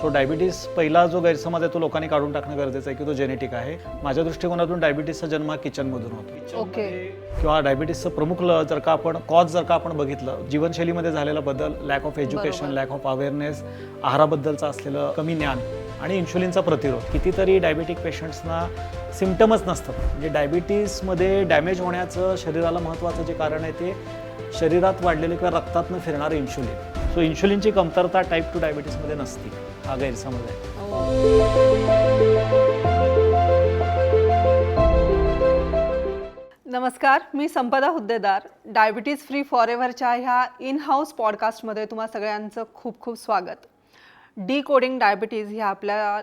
So diabetes पहिला जो गैरसमज आहे तो लोकांनी काढून टाकणं गरजेचं आहे की तो जेनेटिक आहे. माझ्या दृष्टिकोनातून डायबिटीसचा जन्म हा किचनमधून होतो. ओके किंवा डायबिटीसचं प्रमुख जर का आपण कॉज जर का आपण बघितलं जीवनशैलीमध्ये झालेला बदल lack of education. Lack of awareness आहाराबद्दलचं असलेलं कमी ज्ञान आणि इन्शुलिनचा प्रतिरोध कितीतरी डायबिटिक पेशंट्सना सिमटमच नसतात. म्हणजे डायबिटीसमध्ये डॅमेज होण्याचं शरीराला महत्त्वाचं जे कारण आहे ते शरीरात वाढलेले किंवा रक्तातनं फिरणारं इन्शुलिन सो इन्शुलिनची कमतरता टाईप टू डायबिटीसमध्ये नसते. हा गैरसमज आहे. हो. नमस्कार मी संपदा हुद्देदार. डायबिटीज फ्री फॉरेव्हरच्या ह्या इन हाऊस पॉडकास्टमध्ये तुम्हा सगळ्यांचं खूप खूप स्वागत. डी कोडिंग डायबिटीज ह्या आपल्या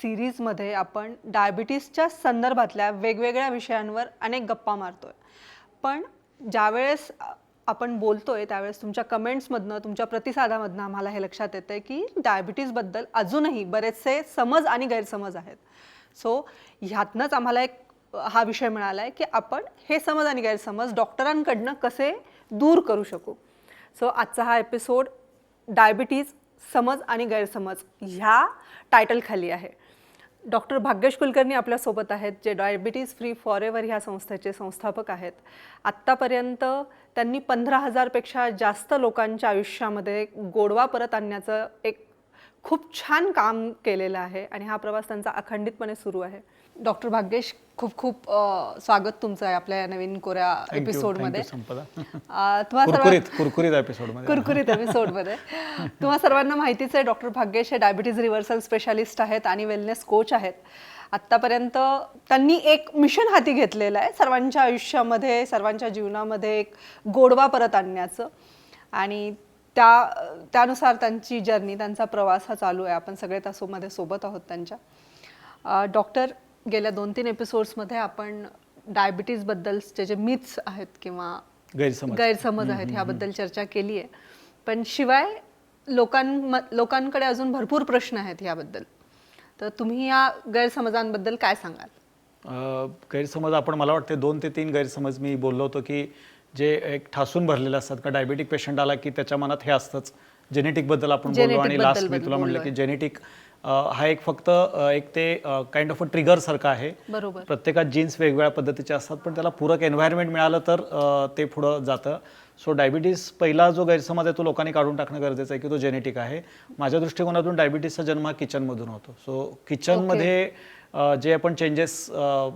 सिरीजमध्ये आपण डायबिटीजच्या संदर्भातल्या वेगवेगळ्या विषयांवर अनेक गप्पा मारतो आहे पण ज्यावेळेस आपण बोलतोय त्यावेळेस तुमच्या कमेंट्समधनं तुमच्या प्रतिसादामधनं आम्हाला हे लक्षात येतं की डायबिटीजबद्दल अजूनही बरेचसे समज आणि गैरसमज आहेत. सो ह्यातनंच आम्हाला एक हा विषय मिळाला आहे की आपण हे समज आणि गैरसमज डॉक्टरांकडनं कसे दूर करू शकू? सो आजचा हा एपिसोड डायबिटीज समज आणि गैरसमज ह्या टायटलखाली आहे. डॉक्टर भाग्यश कुलकर्णी आपल्यासोबत आहेत जे डायबिटीज फ्री फॉर एव्हर ह्या संस्थेचे संस्थापक आहेत. आत्तापर्यंत त्यांनी पंधरा हजारपेक्षा जास्त लोकांच्या आयुष्यामध्ये गोडवा परत आणण्याचं एक खूप छान काम केलेलं आहे आणि हा प्रवास त्यांचा अखंडितपणे सुरू आहे. डॉक्टर भाग्येश खूप खूप स्वागत तुमचं आहे आपल्या नवीन कोऱ्या एपिसोडमध्ये कुरकुरीत कुरकुरीत एपिसोडमध्ये कुरकुरीत एपिसोडमध्ये तुम्हा सर्वांना माहितीच आहे डॉक्टर भाग्येश हे डायबिटीज रिव्हर्सल स्पेशालिस्ट आहेत आणि वेलनेस कोच आहेत. आत्तापर्यंत त्यांनी एक मिशन हाती घेतलेलं आहे सर्वांच्या आयुष्यामध्ये सर्वांच्या जीवनामध्ये एक गोडवा परत आणण्याचं. आणि त्या त्यानुसार त्यांची जर्नी त्यांचा प्रवास हा चालू आहे. आपण सगळे त्यासोबत सोबत आहोत त्यांच्या. डॉक्टर गेल्या दोन तीन एपिसोड्समध्ये आपण डायबिटीजबद्दलचे जे मिथ्स आहेत किंवा गैरसमज. गैरसमज आहेत ह्याबद्दल चर्चा केली आहे पण शिवाय लोकां लोकांकडे अजून भरपूर प्रश्न आहेत ह्याबद्दल. तर तुम्ही या गैरसमजांबद्दल काय सांगाल? गैरसमज आपण मला वाटते दोन ते तीन गैरसमज मी बोललो होतो की जे एक ठासून भरलेले असतात का डायबिटिक पेशंट आला की त्याच्या मनात हे असतंच. जेनेटिकबद्दल आपण बोललो आणि लास्ट मी तुला म्हणलं. की जेनेटिक हा एक फक्त एक ते काइंड ऑफ अ ट्रिगर सारखं आहे. बरोबर. प्रत्येकात जीन्स वेगवेगळ्या पद्धतीचे असतात पण त्याला पूरक एन्व्हायरमेंट मिळालं तर ते पुढं जातं. सो डायबिटीस पहिला जो गैरसमज आहे तो लोकांनी काढून टाकणं गरजेचं आहे की तो जेनेटिक आहे. माझ्या दृष्टिकोनातून डायबिटीसचा जन्म हा किचनमधून होतो. सो किचनमध्ये जे आपण चेंजेस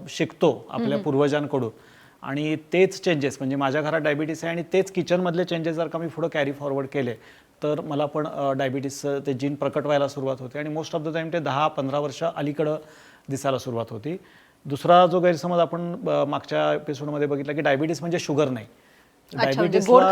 शिकतो आपल्या पूर्वजांकडून आणि तेच चेंजेस म्हणजे माझ्या घरात डायबिटीस आहे आणि तेच किचनमधले चेंजेस जर का मी पुढं कॅरी फॉरवर्ड केले तर मला पण डायबिटीसचं ते जीन प्रकट व्हायला सुरुवात होते आणि मोस्ट ऑफ द टाईम ते दहा पंधरा वर्ष अलीकडं दिसायला सुरुवात होती. दुसरा जो गैरसमज आपण मागच्या एपिसोडमध्ये बघितला की डायबिटीस म्हणजे शुगर नाही. म्हणजे गोड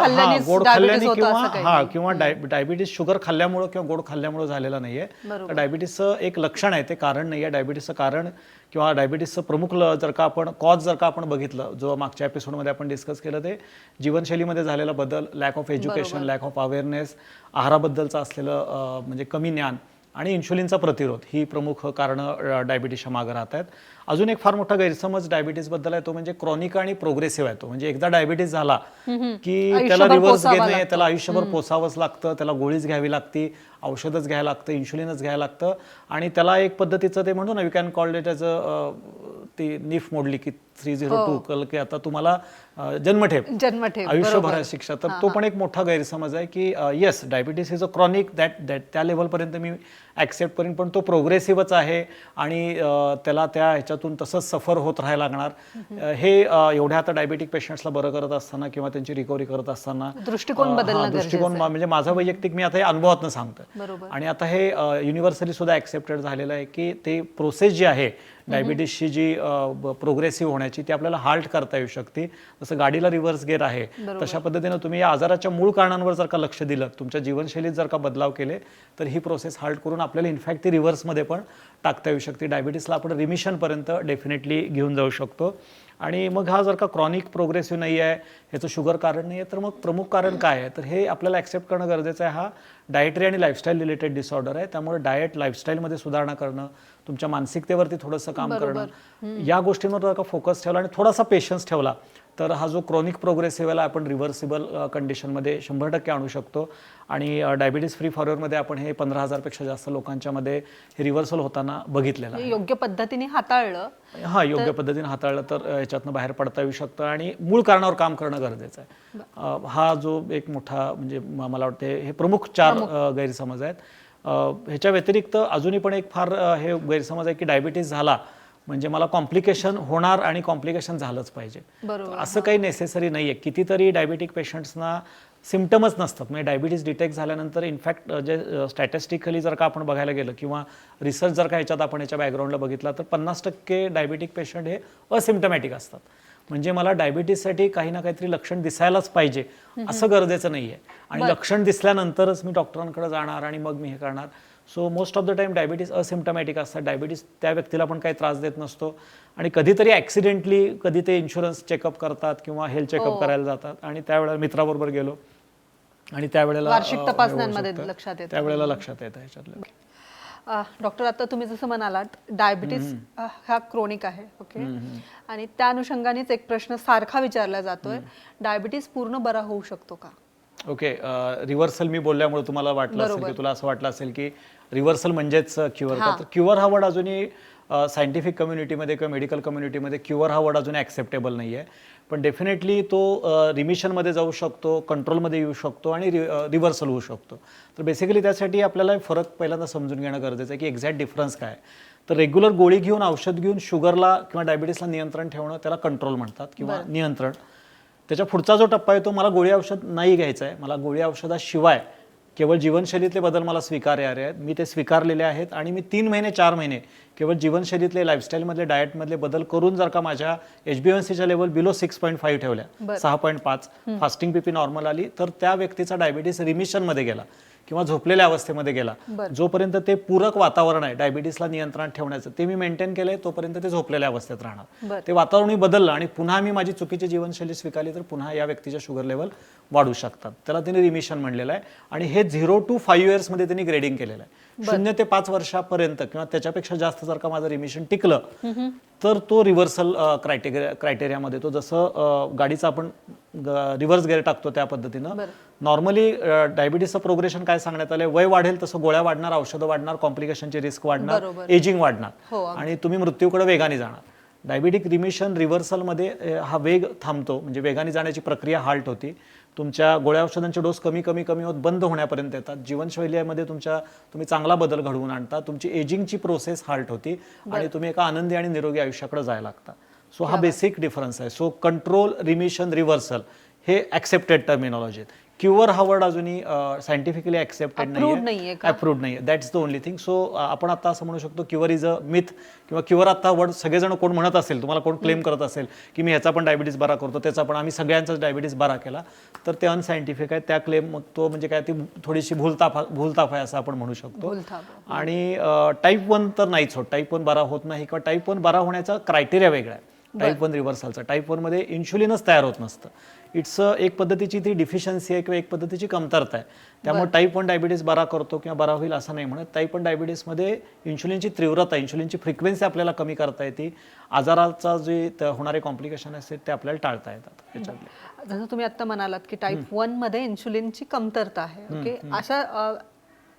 गोड डायबिटीस खाल्ल्याने होतं किंवा हा डायबिटीस शुगर खाल्ल्यामुळं किंवा गोड खाल्ल्यामुळं झालेला नाहीये. तर डायबिटीसचं एक लक्षण आहे ते कारण नाही आहे डायबिटीसचं कारण किंवा डायबिटीसचं प्रमुख जर का आपण कॉज जर का आपण बघितलं जो मागच्या एपिसोडमध्ये आपण डिस्कस केलं ते जीवनशैलीमध्ये झालेला बदल lack of education lack of awareness आहाराबद्दलचं असलेलं म्हणजे कमी ज्ञान आणि इन्शुलिनचा प्रतिरोध ही प्रमुख कारणं डायबिटीसच्या मागे राहत आहेत. अजून एक फार मोठा गैरसमज डायबिटीसबद्दल आहे तो म्हणजे क्रॉनिक आणि प्रोग्रेसिव्ह आहे तो. म्हणजे एकदा डायबिटीस झाला की त्याला रिव्हर्स घेणे. त्याला आयुष्यभर पोसावंच लागतं त्याला गोळीच घ्यावी लागते औषधच घ्यायला लागतं इन्शुलिनच घ्यायला लागतं. आणि त्याला एक पद्धतीचं ते म्हणतो ना you can call it as ती निफ मोडली की थ्री झिरो टू कल की आता तुम्हाला अं, जन्मठेप. जन्मठेप आयुष्यभर शिक्षा. तर तो पण एक मोठा गैरसमज आहे की yes diabetes is a chronic that that त्या लेवलपर्यंत मी ॲक्सेप्ट करीन पण तो प्रोग्रेसिव्हच आहे आणि त्याला त्या ह्याच्यातून तसंच सफर होत राहायला लागणार. हे एवढ्या आता डायबिटिक पेशंट्सला बरं करत असताना किंवा त्यांची रिकव्हरी करत असताना दृष्टिकोन हा, दृष्टिकोन म्हणजे माझा वैयक्तिक मी आता हे अनुभवातनं बरोबर. आणि आता हे युनिव्हर्सली सुद्धा ॲक्सेप्टेड झालेलं आहे की ते प्रोसेस जी आहे डायबिटीसची जी प्रोग्रेसिव्ह होण्याची ती आपल्याला हाल्ट करता येऊ शकते. जसं गाडीला रिव्हर्स गेअर आहे तशा पद्धतीनं तुम्ही या आजाराच्या मूळ कारणांवर जर का लक्ष दिलं तुमच्या जीवनशैलीत जर का बदलाव केले तर ही प्रोसेस हाल्ट करून आपल्याला इनफॅक्ट ती रिव्हर्समध्ये पण टाकता येऊ शकते. डायबिटीसला आपण रिमिशनपर्यंत डेफिनेटली घेऊन जाऊ शकतो. आणि मग हा जर का क्रॉनिक प्रोग्रेसिव्ह नाही आहे ह्याचं शुगर कारण नाही आहे तर मग प्रमुख कारण काय आहे? तर हे आपल्याला ॲक्सेप्ट करणं गरजेचं आहे. हा डायटरी आणि लाईफस्टाईल रिलेटेड डिसऑर्डर आहे. त्यामुळे डाएट लाईफस्टाईलमध्ये सुधारणा करणं तुमच्या मानसिकतेवरती थोडंसं काम करणं. या गोष्टींवर जर का फोकस ठेवला आणि थोडासा पेशन्स ठेवला. तर हा जो क्रॉनिक प्रोग्रेसिव्हला आपण रिव्हर्सिबल कंडिशनमध्ये शंभर टक्के आणू शकतो. आणि डायबिटीज फ्री फॉरवर्डमध्ये आपण हे पंधरा हजारपेक्षा जास्त लोकांच्यामध्ये हे रिव्हर्सल होताना बघितलेलं आहे. योग्य पद्धतीने हाताळलं. हा योग्य पद्धतीने हाताळलं तर याच्यातनं बाहेर पडता येऊ शकतं. आणि मूळ कारणावर काम करणं गरजेचं आहे. हा जो एक मोठा म्हणजे मला वाटते हे प्रमुख चार गैरसमज आहेत. ह्याच्या व्यतिरिक्त अजूनही पण एक फार हे गैरसमज आहे की डायबिटीस झाला म्हणजे मला कॉम्प्लिकेशन होणार आणि कॉम्प्लिकेशन झालंच पाहिजे. असं काही नेसेसरी नाही आहे कितीतरी डायबिटिक पेशंट्सना सिमटमच नसतात. म्हणजे डायबिटीज डिटेक्ट झाल्यानंतर इनफॅक्ट जे स्टॅटिस्टिकली जर का आपण बघायला गेलं किंवा रिसर्च जर का ह्याच्यात आपण याच्या बॅकग्राऊंडला बघितला तर पन्नास टक्के डायबिटिक पेशंट हे असिम्टमॅटिक असतात. म्हणजे मला डायबिटीससाठी काही ना काहीतरी लक्षण दिसायलाच पाहिजे असं गरजेचं नाही आहे आणि लक्षण दिसल्यानंतरच मी डॉक्टरांकडे जाणार आणि मग मी हे करणार. So most of the time diabetes asymptomatic असतात. डायबिटीस त्या व्यक्तीला पण काही त्रास देत नसतो. आणि कधीतरी ॲक्सिडेंटली कधी ते इन्शुरन्स चेकअप करतात किंवा हेल्थ चेकअप करायला जातात. आणि त्यावेळेला मित्राबरोबर गेलो. आणि त्यावेळेला हे. लक्षात येतं. त्यावेळेला लक्षात येतं ह्याच्यातलं. डॉक्टर आता तुम्ही जसं म्हणालात डायबिटीस हा क्रोनिक आहे ओके? आणि त्या अनुषंगानेच एक प्रश्न सारखा विचारला जातोय. डायबिटीस पूर्ण बरा होऊ शकतो का? ओके रिव्हर्सल मी बोलल्यामुळे तुम्हाला वाटलं असेल की तुला असं वाटलं असेल की रिव्हर्सल म्हणजेच क्युअर का तर क्युअर हा वर्ड अजूनही सायंटिफिक कम्युनिटीमध्ये किंवा मेडिकल कम्युनिटीमध्ये क्युअर हा वर्ड अजून ॲक्सेप्टेबल नाही आहे पण डेफिनेटली तो रिमिशनमध्ये जाऊ शकतो कंट्रोलमध्ये येऊ शकतो आणि रिव्हर्सल होऊ शकतो. तर बेसिकली त्यासाठी आपल्याला फरक पहिल्यांदा समजून घेणं गरजेचं आहे की एक्झॅक्ट डिफरन्स काय. तर रेग्युलर गोळी घेऊन औषध घेऊन शुगरला किंवा डायबिटीसला नियंत्रण ठेवणं त्याला कंट्रोल म्हणतात किंवा नियंत्रण. त्याच्या पुढचा जो टप्पा आहे तो मला गोळी औषध नाही घ्यायचा आहे. मला गोळी औषधाशिवाय केवळ जीवनशैलीतले बदल मला स्वीकार्यारे आहेत. मी ते स्वीकारलेले आहेत आणि मी तीन महिने चार महिने केवळ जीवनशैलीतले लाईफस्टाईलमधले डाएटमधले बदल करून जर का माझ्या एच बी एन सीच्या level below six point five ठेवल्या सहा पॉईंट पाच फास्टिंग पीपी नॉर्मल आली तर त्या व्यक्तीचा डायबिटीस रिमिशनमध्ये गेला. किंवा झोपलेल्या अवस्थेमध्ये गेला जोपर्यंत ते पूरक वातावरण आहे डायबिटीसला नियंत्रणात ठेवण्याचं ते मी मेंटेन केलंय तोपर्यंत ते झोपलेल्या अवस्थेत राहणार. ते वातावरणही बदललं आणि पुन्हा मी माझी चुकीची जीवनशैली स्वीकारली तर पुन्हा या व्यक्तीच्या शुगर लेवल वाढू शकतात. त्याला त्यांनी रिमिशन म्हणलेलं आहे. आणि हे झिरो टू फाईव्ह इयर्समध्ये त्यांनी ग्रेडिंग केलेलं आहे. शून्य ते पाच वर्षापर्यंत किंवा त्याच्यापेक्षा जास्त जर का माझं रिमिशन टिकलं तर तो रिव्हर्सल क्रायटेरिया क्रायटेरियामध्ये तो जसं गाडीचं आपण रिव्हर्स गेअर टाकतो त्या पद्धतीनं. नॉर्मली डायबिटीसचं प्रोग्रेशन काय सांगण्यात आलंय? वय वाढेल तसं गोळ्या वाढणार औषधं वाढणार कॉम्प्लिकेशनची रिस्क वाढणार. एजिंग हो, वाढणार आणि तुम्ही मृत्यूकडे वेगाने जाणार. डायबिटिक रिमिशन रिव्हर्सलमध्ये हा वेग थांबतो. म्हणजे वेगाने जाण्याची प्रक्रिया हाल्ट होती. तुमच्या गोळ्या औषधांचे डोस कमी कमी कमी होत बंद होण्यापर्यंत येतात. जीवनशैलीमध्ये तुमच्या तुम्ही चांगला बदल घडवून आणता. तुमची एजिंगची प्रोसेस हाल्ट होती आणि तुम्ही एका आनंदी आणि निरोगी आयुष्याकडे जायला लागता. सो हा बेसिक डिफरन्स आहे. सो कंट्रोल रिमिशन रिव्हर्सल हे ॲक्सेप्टेड टर्मिनॉलॉजी आहेत. क्युअर हा वर्ड अजूनही सायंटिफिकली ॲक्सेप्टेड Approved नाही? अप्रूव्ड नाही that's the only thing so आपण आता असं म्हणू शकतो क्युअर इज अ मिथ किंवा क्युअर आता वर्ड सगळेजण कोण म्हणत असेल तुम्हाला कोण क्लेम करत असेल की मी ह्याचा पण डायबिटीस बरा करतो त्याचा पण आम्ही सगळ्यांचाच डायबिटीस बरा केला तर ते अनसायंटिफिक आहे. त्या क्लेम तो म्हणजे काय ती थोडीशी भूलताफ भूलताफ आहे असं आपण म्हणू शकतो. भूलथाप. आणि टाईप वन तर नाहीच होत. टाईप वन बरा होत नाही किंवा टाईप वन बरा होण्याचा क्रायटेरिया वेगळा आहे. टाईप वन रिव्हर्सलचा. टाईप वनमध्ये इन्शुलिनच तयार होत नसतं. इट्स एक पद्धतीची ती डिफिशियन्सी आहे किंवा एक पद्धतीची कमतरता आहे. त्यामुळे टाईप वन डायबिटीस बरा करतो किंवा बरा होईल असं नाही म्हणत. टाईप वन डायबिटीसमध्ये इन्शुलिनची तीव्रता इन्शुलिनची फ्रिक्वेन्सी आपल्याला कमी करता येते. आजाराचा जे होणारे कॉम्प्लिकेशन असते ते आपल्याला टाळता येतात त्याच्यातले जसं तुम्ही आता म्हणालात की टाईप वनमध्ये इन्सुलिनची कमतरता आहे. ओके अशा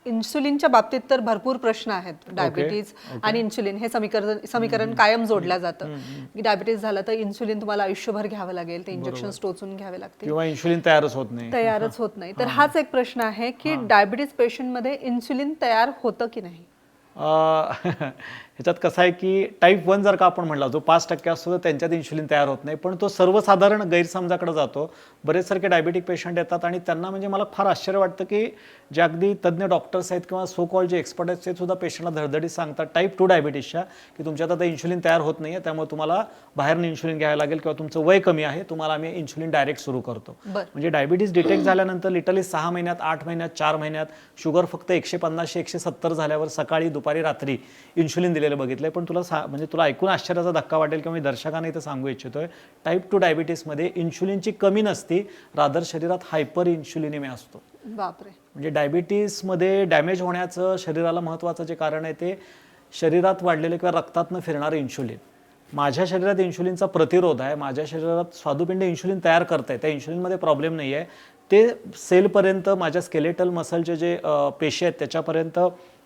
इन्सुलिनच्या बाबतीत तर भरपूर प्रश्न आहेत. डायबिटीज आणि इन्सुलिन हे समीकरण समीकरण कायम जोडलं जातं. की डायबिटीज झालं तर इन्सुलिन तुम्हाला आयुष्यभर घ्यावं लागेल. ते इंजेक्शन टोचून घ्यावे लागतील. किंवा इन्शुलिन तयारच होत नाही. तयारच होत नाही. तर हाच एक प्रश्न आहे की डायबिटीज पेशंटमध्ये इन्सुलिन तयार होतं की नाही? ह्याच्यात कसं आहे की टाईप वन जर का आपण म्हणला जो पाच टक्के असतो तर त्यांच्यात इन्शुलिन तयार होत नाही. पण तो सर्वसाधारण गैरसमजाकडे जातो. बरेच सारखे डायबिटिक पेशंट येतात आणि त्यांना म्हणजे मला फार आश्चर्य वाटतं की जे अगदी तज्ज्ञ डॉक्टर्स आहेत किंवा सो कॉल जे एक्सपर्ट आहेत ते सुद्धा पेशंटला धडधडीत सांगतात. टाईप टू डायबिटीसच्या की तुमच्यात आता इन्शुलिन तयार होत नाही आहे त्यामुळे तुम्हाला बाहेरनं इन्शुलिन घ्यायला लागेल किंवा तुमचं वय कमी आहे तुम्हाला आम्ही इन्शुलिन डायरेक्ट सुरू करतो. म्हणजे डायबिटीस डिटेक्ट झाल्यानंतर लिटरली सहा महिन्यात आठ महिन्यात चार महिन्यात शुगर फक्त एकशे पन्नासशे एकशे सत्तर झाल्यावर सकाळी दुपारी रात्री इन्शुलिन दिलेलं बघितलंय पण तुला सा म्हणजे तुला ऐकून आश्चर्याचा धक्का वाटेल किंवा मी दर्शकांना इथं सांगू इच्छितोय टाईप टू डायबिटीसमध्ये इन्शुलिनची कमी नसती रादर शरीरात हायपर इन्शुलिनिमी असतो. बापरे. म्हणजे डायबिटीसमध्ये डॅमेज होण्याचं शरीराला महत्त्वाचं जे कारण आहे ते शरीरात वाढलेलं किंवा रक्तातनं फिरणारं इन्शुलिन माझ्या शरीरात इन्शुलिनचा प्रतिरोध आहे माझ्या शरीरात स्वादुपिंड इन्शुलिन तयार करत आहे त्या इन्शुलिनमध्ये प्रॉब्लेम नाही आहे ते सेलपर्यंत माझ्या स्केलेटल मसलचे जे पेशी आहेत त्याच्यापर्यंत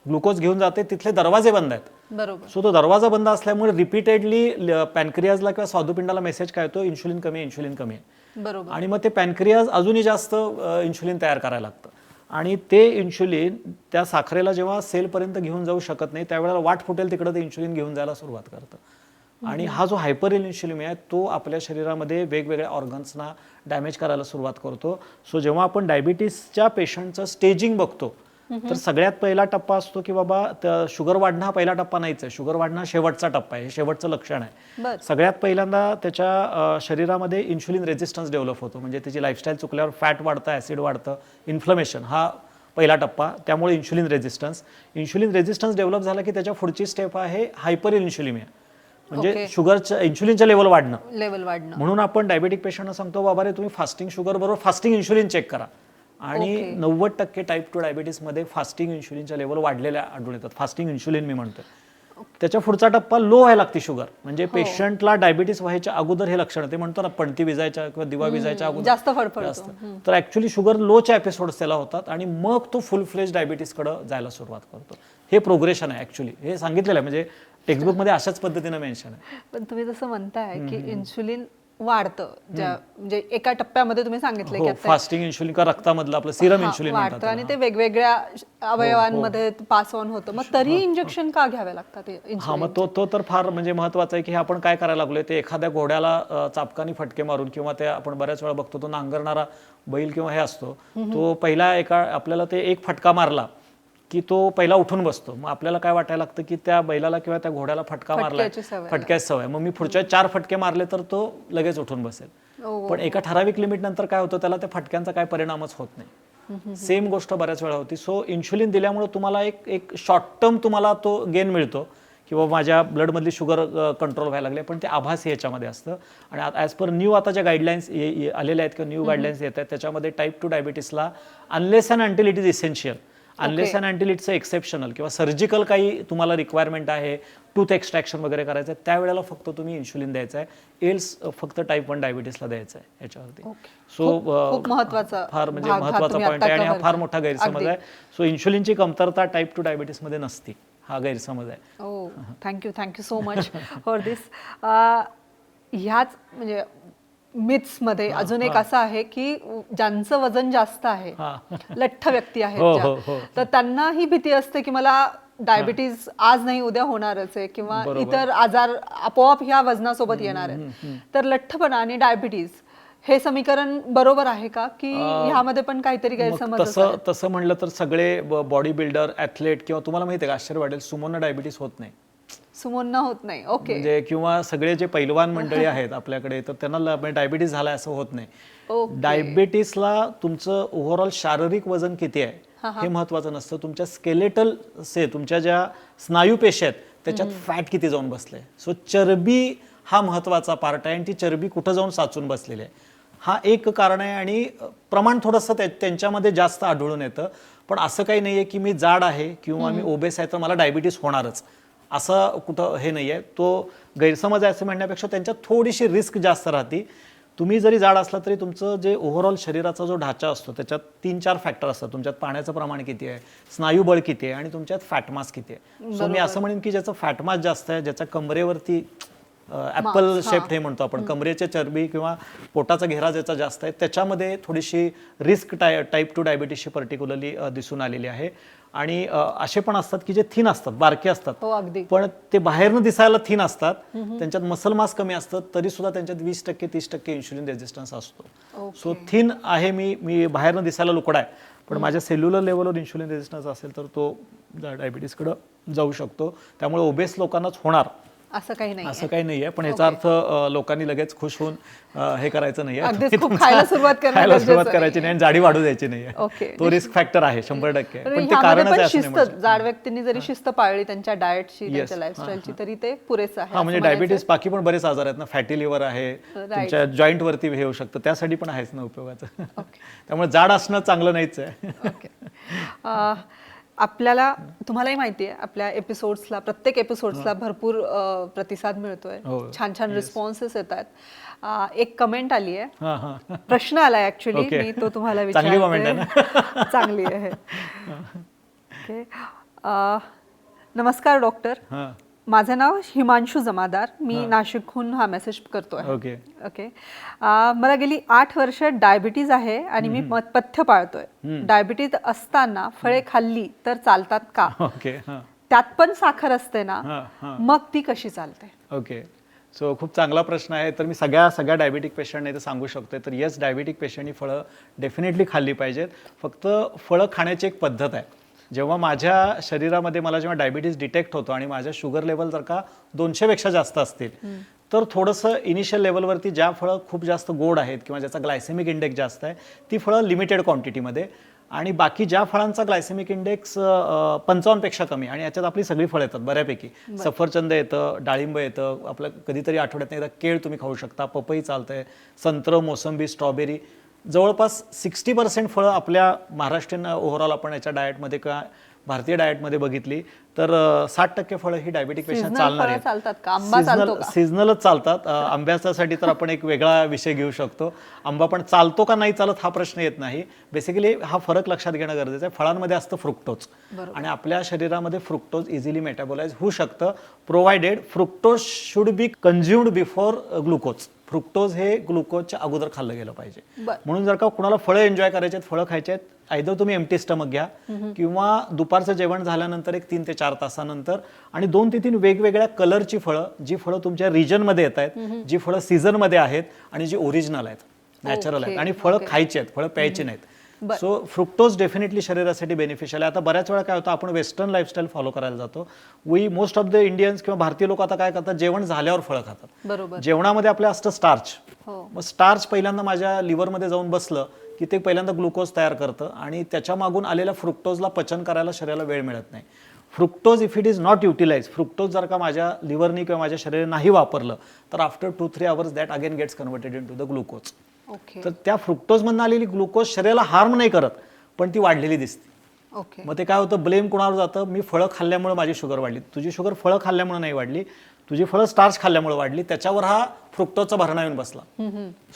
ग्लुकोज घेऊन जाते तिथले दरवाजे बंद आहेत. बरोबर. सो तो दरवाजा बंद असल्यामुळे रिपीटेडली पॅनक्रियाजला किंवा स्वादुपिंडाला मेसेज काय येतो? इन्शुलिन कमी आहे इन्शुलिन कमी आहे. बरोबर. आणि मग ते पॅनक्रियाज अजूनही जास्त इन्शुलिन तयार करायला लागतं. आणि ते इन्शुलिन त्या साखरेला जेव्हा सेलपर्यंत घेऊन जाऊ शकत नाही त्यावेळेला वाट फुटेल तिकडं ते इन्शुलिन घेऊन जायला सुरुवात करतं. आणि हा जो हायपर इन्शुलिन आहे तो आपल्या शरीरामध्ये वेगवेगळ्या ऑर्गन्सना डॅमेज करायला सुरुवात करतो. सो जेव्हा आपण डायबिटीसच्या पेशंटचं स्टेजिंग बघतो तर सगळ्यात पहिला टप्पा असतो की बाबा शुगर वाढणं हा पहिला टप्पा नाहीच आहे. शुगर वाढणं हा शेवटचा टप्पा आहे. हे शेवटचं लक्षण आहे. सगळ्यात पहिल्यांदा त्याच्या शरीरामध्ये इन्शुलिन रेजिस्टन्स डेव्हलप होतो. म्हणजे त्याची लाईफस्टाईल चुकल्यावर फॅट वाढतं ॲसिड वाढतं इन्फ्लमेशन हा पहिला टप्पा. त्यामुळे insulin resistance insulin resistance develop झाला की त्याच्या पुढची स्टेप आहे हायपर इन्शुलिमिया म्हणजे Okay. शुगरच्या इन्शुलिनच्या लेवल वाढणं. लेवल वाढणं. म्हणून आपण डायबेटिक पेशंटना सांगतो बाबा रे तुम्ही फास्टिंग शुगर बरोबर फास्टिंग इन्शुलिन चेक करा. आणि. नव्वद टक्के टाईप टू डायबिटीसमध्ये फास्टिंग इन्शुलिनच्या लेवल वाढलेल्या आढळून येतात. फास्टिंग इन्शुलिन मी म्हणतो त्याच्या पुढचा टप्पा लो व्हायला लागते शुगर म्हणजे पेशंटला डायबिटीस व्हायच्या अगोदर हे लक्षण ते म्हणतो ना पणती विजायच्या किंवा दिवा विजायच्या अगोदर. जास्त जास्त. तर ऍक्च्युली शुगर लोच्या एपिसोड्स त्याला होतात आणि मग तो फुल फ्लेज डायबिटीसकडे जायला सुरुवात करतो. हे प्रोग्रेशन आहे ऍक्च्युली हे सांगितलेलं आहे. म्हणजे टेक्स्टबुकमध्ये अशाच पद्धतीनं मेन्शन आहे. पण तुम्ही जसं म्हणताय की इन्शुलिन वाढतं. ज्या म्हणजे एका टप्प्यामध्ये तुम्ही सांगितलं की हो आता फास्टिंग इन्शुलिन का रक्तामधलं आपलं सिरम हा, इन्शुलिन वाढतं आणि ते वेगवेगळ्या अवयवांमध्ये पास ऑन होतं. मग तरी इंजेक्शन का घ्यावे लागतात हे हा insulin? मग तो तो तर फार म्हणजे महत्त्वाचा आहे की हे आपण काय करायला लागलोय ते एखाद्या घोड्याला अ, चापकानी फटके मारून किंवा ते आपण बऱ्याच वेळा बघतो तो नांगरणारा बैल किंवा हे असतो. तो पहिला एका आपल्याला ते एक फटका मारला की तो पहिला उठून बसतो. मग आपल्याला काय वाटायला लागतं की त्या बैलाला किंवा त्या घोड्याला फटका मारला फटक्याची सवय. मग मी पुढच्या चार फटके मारले तर तो लगेच उठून बसेल. ओ, पण एका ठराविक लिमिट नंतर काय होतं त्याला त्या फटक्यांचा काय परिणामच होत नाही. सेम गोष्ट बऱ्याच वेळा होती. सो इन्शुलिन दिल्यामुळे तुम्हाला एक एक शॉर्ट टर्म तुम्हाला तो गेन मिळतो. किंवा माझ्या ब्लडमधली शुगर कंट्रोल व्हायला लागले. पण ते आभासी याच्यामध्ये असतं. आणि ॲज पर न्यू आता ज्या गाईडलाईन्स आलेल्या आहेत किंवा न्यू गाईडलाईन्स येत आहेत त्याच्यामध्ये type two डायबिटीसला unless and until it is essential unless and until it's exceptional किंवा सर्जिकल काही तुम्हाला रिक्वायरमेंट आहे टूथ एक्स्ट्रॅक्शन वगैरे करायचं आहे त्यावेळेला फक्त तुम्ही इन्शुलिन द्यायचं आहे एल्स फक्त टाईप वन डायबिटीसला द्यायचं आहे याच्यावरती. सो महत्त्वाचा फार म्हणजे महत्त्वाचा पॉईंट आहे आणि हा फार. मोठा गैरसमज. आहे. सो इन्शुलिनची कमतरता टाईप टू डायबिटीसमध्ये नसती. हा गैरसमज आहे. Thank you thank you so much for this ह्याच म्हणजे myths मध्ये अजून एक असं आहे की ज्यांचं वजन जास्त आहे. लठ्ठ व्यक्ती आहेत हो, ज्या, हो, हो. तर त्यांना ही भीती असते की मला डायबिटीज आज नाही उद्या होणारच आहे किंवा बरोबर. इतर आजार आपोआप ह्या वजनासोबत येणार आहेत. तर लठ्ठपणा आणि डायबिटीज हे समीकरण बरोबर आहे का? की ह्यामध्ये पण काहीतरी मग गैरसमज तसं तसं म्हणलं तर सगळे बॉडी बिल्डर ॲथलेट किंवा तुम्हाला माहिती आहे का आश्चर्य वाटेल सुमोंना डायबिटीस होत नाही. सुमोंना होत नाही. ओके म्हणजे किंवा सगळे जे पैलवान मंडळी आहेत आपल्याकडे तर त्यांना डायबिटीस झाला असं होत नाही. ओके. डायबिटीसला तुमचं ओव्हरऑल शारीरिक वजन किती आहे? हे महत्वाचं नसतं. तुमच्या स्केलेटल से तुमच्या ज्या स्नायू पेशी आहेत त्याच्यात फॅट किती जाऊन बसले? सो चरबी हा महत्त्वाचा पार्ट आहे आणि ती चरबी कुठं जाऊन साचून बसलेली आहे? हा एक कारण आहे आणि अ, प्रमाण थोडंसं त्या- त्यांच्यामध्ये जास्त आढळून येतं. पण असं काही नाही आहे की मी जाड आहे किंवा मी ओबेस आहे तर मला डायबिटीस होणारच. असं कुठं हे नाही आहे तो गैरसमज आहे असं म्हणण्यापेक्षा त्यांच्यात थोडीशी रिस्क जास्त राहते. तुम्ही जरी जाड असला तरी तुमचं जे ओव्हरऑल शरीराचा जो ढाचा असतो त्याच्यात तीन चार फॅक्टर असतात. तुमच्यात पाण्याचं प्रमाण किती आहे स्नायूबळ किती आहे आणि तुमच्यात फॅटमास किती आहे. सो मी असं म्हणेन की ज्याचं फॅटमास जास्त आहे ज्याच्या कमरेवरती ऍपल शेप्ड हे. म्हणतो आपण. कमरेच्या चरबी किंवा पोटाचा घेरा ज्याचा जास्त आहे त्याच्यामध्ये थोडीशी रिस्क टाय टाईप टू डायबिटीसची पर्टिक्युलरली दिसून आलेली आहे. आणि असे पण असतात की जे थिन असतात बारके असतात. हो पण ते बाहेरनं दिसायला थिन असतात. त्यांच्यात मसल मास कमी असतं तरी सुद्धा त्यांच्यात वीस टक्के तीस टक्के इन्शुलिन रेजिस्टन्स असतो. सो थिन आहे मी मी बाहेरनं दिसायला लुकडा आहे. पण माझ्या सेल्युलर लेवलवर इन्शुलिन रेजिस्टन्स असेल तर तो डायबिटीसकडे जाऊ शकतो. त्यामुळे ओबेस लोकांनाच होणार. असं काही नाही असं काही नाहीये पण याचा अर्थ लोकांनी लगेच खुश होऊन हे करायचं तुमचा- खायला सुरुवात करणं करायची नाही आणि जाडी वाढू द्यायची नाहीये. ओके. तो रिस्क फॅक्टर आहे शंभर टक्के. पण ते आहे नाही शिस्त. जाड व्यक्तींनी जरी शिस्त पाळली त्यांच्या डाएटची त्यांच्या Yes. लाईफस्टाईलची तरी ते पुरेसं आहे हा म्हणजे. डायबिटीस बाकी पण बरेच आजार आहेत ना फॅटी लिव्हर आहे तुमच्या जॉईंट वरती हे होऊ शकतं त्यासाठी पण आहेच ना उपयोगाचं. त्यामुळे जाड असणं चांगलं नाहीच आहे. आपल्याला तुम्हालाही माहिती आहे आपल्या एपिसोड्सला प्रत्येक एपिसोड्सला भरपूर अ, प्रतिसाद मिळतोय. हो. छान छान रिस्पॉन्सेस येत आहेत एक कमेंट आली आहे. हां हां. प्रश्न आलाय ऍक्च्युली Okay. मी तो तुम्हाला चांगली comment आहे विचारते. चांगली आहे. अ, नमस्कार डॉक्टर हां. माझं नाव हिमांशू जमादार. मी नाशिकहून हा मेसेज करतोय. ओके. ओके. अ, मला गेली आठ वर्ष डायबिटीज आहे आणि मी पथ्य पाळतोय. डायबिटीज असताना फळे खाल्ली तर चालतात का? ओके हां. त्यात पण साखर असते ना? मग ती कशी चालते? ओके. सो खूप चांगला प्रश्न आहे. तर मी सगळ्या सगळ्या डायबिटिक पेशंटने इथं सांगू शकतो तर येस डायबिटिक पेशंटनी फळं डेफिनेटली खाल्ली पाहिजेत. फक्त फळं खाण्याची एक पद्धत आहे. जेव्हा माझ्या शरीरामध्ये मला जेव्हा डायबिटीज डिटेक्ट होतो आणि माझ्या शुगर लेवल जर का दोनशेपेक्षा जास्त असतील तर थोडंसं इनिशियल लेवलवरती ज्या फळं खूप जास्त गोड आहेत किंवा ज्याचा ग्लायसेमिक इंडेक्स जास्त आहे ती फळं लिमिटेड क्वांटिटीमध्ये आणि बाकी ज्या फळांचा ग्लायसेमिक इंडेक्स पंचावन्नपेक्षा कमी आणि याच्यात आपली सगळी फळं येतात बऱ्यापैकी. सफरचंद येतं डाळिंब येतं आपलं कधीतरी आठवड्यात एकदा केळ तुम्ही खाऊ शकता पपई चालतंय संत्र मोसंबी स्ट्रॉबेरी जवळपास सिक्स्टी पर्सेंट फळं आपल्या महाराष्ट्रीयन ओव्हरऑल आपण याच्या डाएटमध्ये किंवा भारतीय डाएटमध्ये बघितली तर साठ टक्के फळं ही डायबिटिक पेशंट चालणार आहेत? सीझनलच चालतात. अ, आंब्याच्यासाठी तर आपण एक वेगळा विषय घेऊ शकतो. आंबा पण चालतो का नाही चालत हा प्रश्न येत नाही. बेसिकली हा फरक लक्षात घेणं गरजेचं आहे. फळांमध्ये असतं फ्रुक्टोज आणि आपल्या शरीरामध्ये फ्रुक्टोज इझिली मेटाबोलाइज होऊ शकतं. Provided fructose should be consumed before glucose fructose हे ग्लुकोजच्या अगोदर खाल्लं गेलं पाहिजे. म्हणून जर का कुणाला फळं एन्जॉय करायचे आहेत फळं खायचे आहेत आयदर तुम्ही एमटी स्टमक घ्या किंवा दुपारचं जेवण झाल्यानंतर एक तीन ते चार तासानंतर आणि दोन ते तीन वेगवेगळ्या कलरची फळं जी फळं तुमच्या रिजनमध्ये येत आहेत जी फळं सीझनमध्ये आहेत आणि जी ओरिजिनल आहेत नॅचरल आहेत. आणि फळं खायची आहेत फळं प्यायची नाहीत. सो फ्रुक्टोज डेफिनेटली शरीरासाठी बेनिफिशियल आहे. आता बऱ्याच वेळा काय होतं आपण वेस्टर्न लाईफस्टाईल फॉलो करायला जातो. We most of the Indians किंवा भारतीय लोक आता काय करतात जेवण झाल्यावर फळं खातात. बरोबर. जेवणामध्ये आपलं असतं स्टार्च हो. मग स्टार्च पहिल्यांदा माझ्या लिव्हरमध्ये जाऊन बसलं की ते पहिल्यांदा ग्लुकोज तयार करतं आणि त्याच्या मागून आलेल्या फ्रुक्टोजला पचन करायला शरीराला वेळ मिळत नाही. Fructose if it is not utilize fructose जर का माझ्या लिव्हरनी किंवा माझ्या शरीराने नाही वापरलं तर after two three hours that again gets converted into the glucose okay तर त्या फ्रुक्टोजमधनं आलेली ग्लुकोज शरीराला हार्म नाही करत पण ती वाढलेली दिसते. ओके मग ते काय होतं? ब्लेम कोणावर जातं? मी फळं खाल्ल्यामुळे माझी शुगर वाढली. तुझी शुगर फळं खाल्ल्यामुळे नाही वाढली. तुझी फळं स्टार्च खाल्ल्यामुळे वाढली. त्याच्यावर हा फ्रुक्टोजचा भरणा येऊन बसला.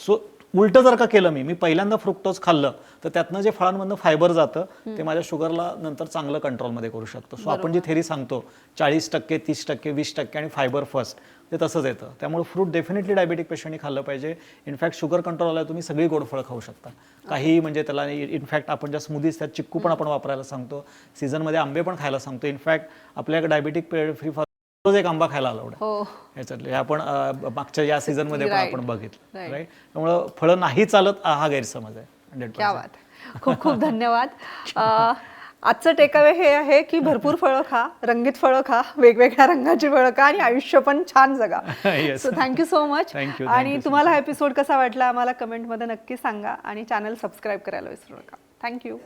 सो उलटं जर का केलं मी मी पहिल्यांदा फ्रुक्टोज खाल्लं तर त्यातनं जे फळांमधनं फायबर जातं ते माझ्या शुगरला नंतर चांगलं कंट्रोलमध्ये करू शकतो. सो आपण जी थेरी सांगतो चाळीस टक्के तीस टक्के वीस टक्के आणि फायबर फर्स्ट ते तसंच येतं. त्यामुळे फ्रूट डेफिनेटली डायबेटिक पेशंटनी खाल्लं पाहिजे. इनफॅक्ट शुगर कंट्रोलला तुम्ही सगळी गोड फळं खाऊ शकता. काही म्हणजे त्याला इनफॅक्ट आपण ज्या स्मूदीज त्यात चिक्कू पण आपण वापरायला सांगतो. सीझनमध्ये आंबे पण खायला सांगतो. इनफॅक्ट आपल्याकडे डायबेटिक फ्री रोज एक आंबा खायला अलाउड हो. याच्यातले आपण मागच्या या सीझनमध्ये पण. आपण बघितलं. राईट त्यामुळं फळं नाही चालत हा गैरसमज आहे. खूप खूप धन्यवाद. आजचं टेकअवे हे आहे की भरपूर फळं खा रंगीत फळं खा वेगवेगळ्या रंगाची फळं खा आणि आयुष्य पण छान जगा. सो थँक्यू सो मच आणि तुम्हाला हा एपिसोड कसा वाटला आम्हाला कमेंटमध्ये नक्की सांगा आणि चॅनल सबस्क्राईब करायला विसरू नका. थँक्यू